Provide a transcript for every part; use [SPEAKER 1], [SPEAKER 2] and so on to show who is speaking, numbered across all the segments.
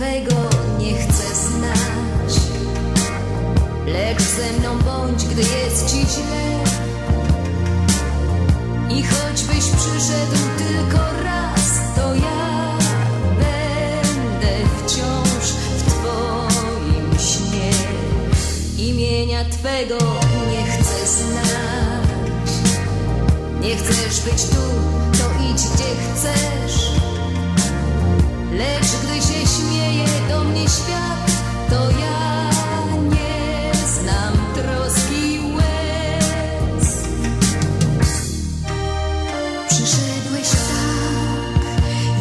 [SPEAKER 1] twego nie chcę znać. Lecz ze mną bądź, gdy jest ci źle. I choćbyś przyszedł tylko raz, to ja będę wciąż w twoim śnie. Imienia twego nie chcę znać. Nie chcesz być tu, to idź do mnie świat, to ja nie znam troski łez. Przyszedłeś tak,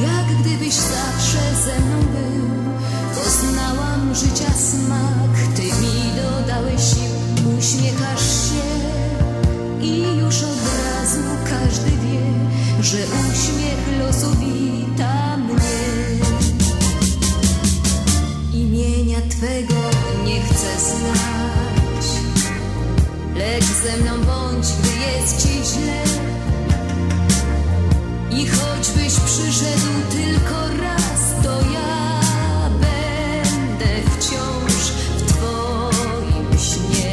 [SPEAKER 1] jak gdybyś zawsze ze mną był. Poznałam życia smak, ty mi dodałeś sił, uśmiechasz się i już od razu każdy wie, że Imienia Twego nie chcę znać, lecz ze mną bądź, gdy jest Ci źle. I choćbyś przyszedł tylko raz, to ja będę wciąż w Twoim śnie.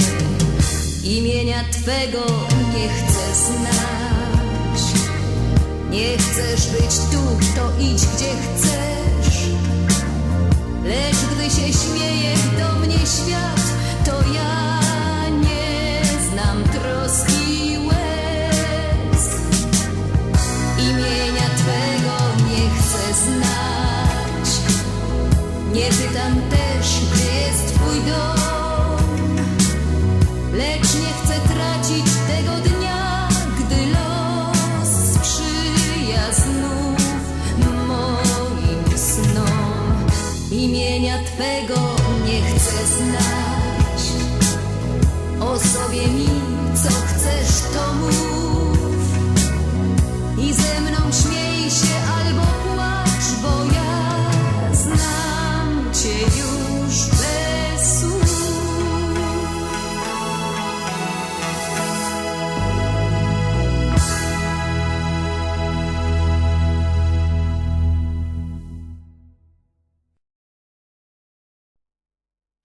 [SPEAKER 1] Imienia Twego nie chcę znać. Nie chcesz być tu, to idź gdzie chcesz. Pytam też, gdzie jest Twój dom. Lecz nie chcę tracić tego dnia, gdy los sprzyja znów moim snom. Imienia Twego nie chcę znać.